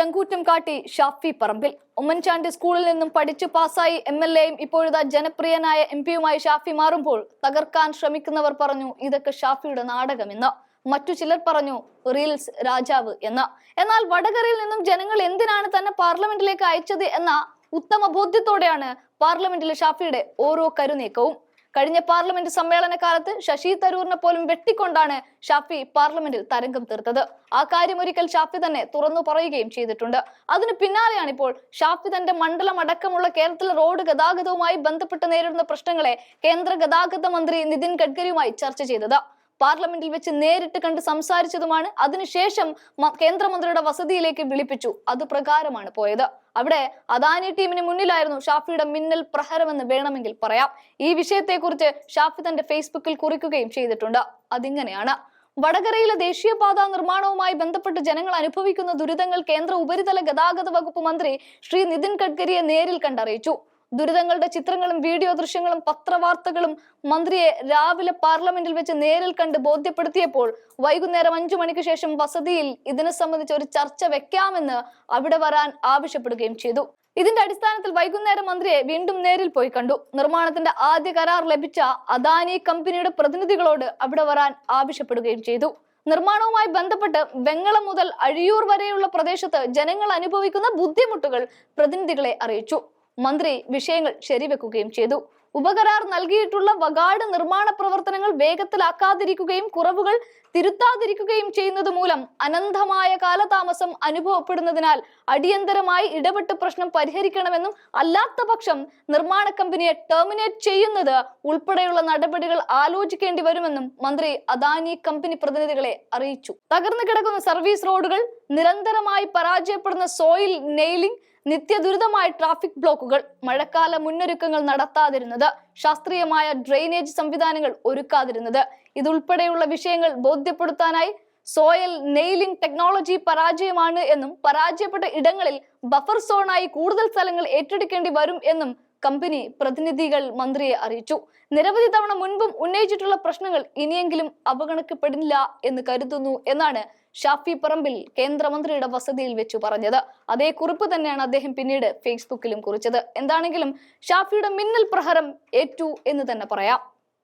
ചങ്കൂറ്റം കാട്ടി ഷാഫി പറമ്പിൽ. ഉമ്മൻചാണ്ടി സ്കൂളിൽ നിന്നും പഠിച്ചു പാസായി എം എൽ എയും ഇപ്പോഴത്തെ ജനപ്രിയനായ എം പിയുമായി ഷാഫി മാറുമ്പോൾ തകർക്കാൻ ശ്രമിക്കുന്നവർ പറഞ്ഞു ഇതൊക്കെ ഷാഫിയുടെ നാടകമെന്ന് മറ്റു ചിലർ പറഞ്ഞു റീൽസ് രാജാവ് എന്ന്. എന്നാൽ വടകരയിൽ നിന്നും ജനങ്ങൾ എന്തിനാണ് തന്നെ പാർലമെന്റിലേക്ക് അയച്ചത് എന്ന ഉത്തമ ബോധ്യത്തോടെയാണ് പാർലമെന്റിലെ ഷാഫിയുടെ ഓരോ കരുനീക്കവും. കഴിഞ്ഞ പാർലമെന്റ് സമ്മേളന കാലത്ത് ശശി തരൂറിനെ പോലും വെട്ടിക്കൊണ്ടാണ് ഷാഫി പാർലമെന്റിൽ തരംഗം തീർത്തത്. ആ കാര്യം ഒരിക്കൽ ഷാഫി തന്നെ തുറന്നു പറയുകയും ചെയ്തിട്ടുണ്ട്. അതിന് പിന്നാലെയാണ് ഇപ്പോൾ ഷാഫി തന്റെ മണ്ഡലം അടക്കമുള്ള കേരളത്തിലെ റോഡ് ഗതാഗതവുമായി ബന്ധപ്പെട്ട് നേരിടുന്ന പ്രശ്നങ്ങളെ കേന്ദ്ര ഗതാഗത മന്ത്രി നിതിൻ ഗഡ്കരിയുമായി ചർച്ച ചെയ്തത്. പാർലമെന്റിൽ വെച്ച് നേരിട്ട് കണ്ട് സംസാരിച്ചതുമാണ്. അതിനുശേഷം കേന്ദ്രമന്ത്രിയുടെ വസതിയിലേക്ക് വിളിപ്പിച്ചു. അത് പ്രകാരമാണ് പോയത്. അവിടെ അദാനി ടീമിന് മുന്നിലായിരുന്നു ഷാഫിയുടെ മിന്നൽ പ്രഹരമെന്ന് വേണമെങ്കിൽ പറയാം. ഈ വിഷയത്തെക്കുറിച്ച് ഷാഫി തന്റെ ഫേസ്ബുക്കിൽ കുറിക്കുകയും ചെയ്തിട്ടുണ്ട്. അതിങ്ങനെയാണ്. വടകരയിലെ ദേശീയപാത നിർമ്മാണവുമായി ബന്ധപ്പെട്ട് ജനങ്ങൾ അനുഭവിക്കുന്ന ദുരിതങ്ങൾ കേന്ദ്ര ഉപരിതല ഗതാഗത വകുപ്പ് മന്ത്രി ശ്രീ നിതിൻ ഗഡ്കരിയെ നേരിൽ കണ്ടറിയിച്ചു. ദുരിതങ്ങളുടെ ചിത്രങ്ങളും വീഡിയോ ദൃശ്യങ്ങളും പത്രവാർത്തകളും മന്ത്രിയെ രാവിലെ പാർലമെന്റിൽ വെച്ച് നേരിൽ കണ്ട് ബോധ്യപ്പെടുത്തിയപ്പോൾ വൈകുന്നേരം അഞ്ചു മണിക്ക് ശേഷം വസതിയിൽ ഇതിനെ സംബന്ധിച്ച് ഒരു ചർച്ച വെക്കാമെന്ന് അവിടെ വരാൻ ആവശ്യപ്പെടുകയും ചെയ്തു. ഇതിന്റെ അടിസ്ഥാനത്തിൽ വൈകുന്നേരം മന്ത്രിയെ വീണ്ടും നേരിൽ പോയി കണ്ടു. നിർമ്മാണത്തിന്റെ ആദ്യ കരാർ ലഭിച്ച അദാനി കമ്പനിയുടെ പ്രതിനിധികളോട് അവിടെ വരാൻ ആവശ്യപ്പെടുകയും ചെയ്തു. നിർമ്മാണവുമായി ബന്ധപ്പെട്ട് വെങ്ങളം മുതൽ അഴിയൂർ വരെയുള്ള പ്രദേശത്ത് ജനങ്ങൾ അനുഭവിക്കുന്ന ബുദ്ധിമുട്ടുകൾ പ്രതിനിധികളെ അറിയിച്ചു. മന്ത്രി വിഷയങ്ങൾ ശരിവെക്കുകയും ചെയ്തു. ഉപകരാർ നൽകിയിട്ടുള്ള വകാട് നിർമ്മാണ പ്രവർത്തനങ്ങൾ വേഗത്തിലാക്കാതിരിക്കുകയും കുറവുകൾ തിരുത്താതിരിക്കുകയും ചെയ്യുന്നത് മൂലം അനന്തമായ കാലതാമസം അനുഭവപ്പെടുന്നതിനാൽ അടിയന്തരമായി ഇടപെട്ട് പ്രശ്നം പരിഹരിക്കണമെന്നും അല്ലാത്ത പക്ഷം നിർമ്മാണ കമ്പനിയെ ടെർമിനേറ്റ് ചെയ്യുന്നത് ഉൾപ്പെടെയുള്ള നടപടികൾ ആലോചിക്കേണ്ടി വരുമെന്നും മന്ത്രി അദാനി കമ്പനി പ്രതിനിധികളെ അറിയിച്ചു. തകർന്നു കിടക്കുന്ന സർവീസ് റോഡുകൾ നിരന്തരമായി പരാജയപ്പെടുന്ന സോയിൽ നെയിലിംഗ് നിത്യദുരിതമായ ട്രാഫിക് ബ്ലോക്കുകൾ മഴക്കാല മുന്നൊരുക്കങ്ങൾ നടത്താതിരുന്നത് ശാസ്ത്രീയമായ ഡ്രെയിനേജ് സംവിധാനങ്ങൾ ഒരുക്കാതിരുന്നത്. ഇതുൾപ്പെടെയുള്ള വിഷയങ്ങൾ ബോധ്യപ്പെടുത്താനായി സോയൽ നെയിലിംഗ് ടെക്നോളജി പരാജയമാണ് എന്നും പരാജയപ്പെട്ട ഇടങ്ങളിൽ ബഫർ സോണായി കൂടുതൽ സ്ഥലങ്ങൾ ഏറ്റെടുക്കേണ്ടി വരും എന്നും കമ്പനി പ്രതിനിധികൾ മന്ത്രിയെ അറിയിച്ചു. നിരവധി തവണ മുൻപും ഉന്നയിച്ചിട്ടുള്ള പ്രശ്നങ്ങൾ ഇനിയെങ്കിലും അവഗണിക്കപ്പെടില്ല എന്ന് കരുതുന്നു എന്നാണ് ഷാഫി പറമ്പിൽ കേന്ദ്രമന്ത്രിയുടെ വസതിയിൽ വെച്ചു പറഞ്ഞത്. അതേ കുറിപ്പ് തന്നെയാണ് അദ്ദേഹം പിന്നീട് ഫേസ്ബുക്കിലും കുറിച്ചത്. എന്താണെങ്കിലും ഷാഫിയുടെ മിന്നൽ പ്രഹരം ഏറ്റു എന്ന് തന്നെ പറയാം.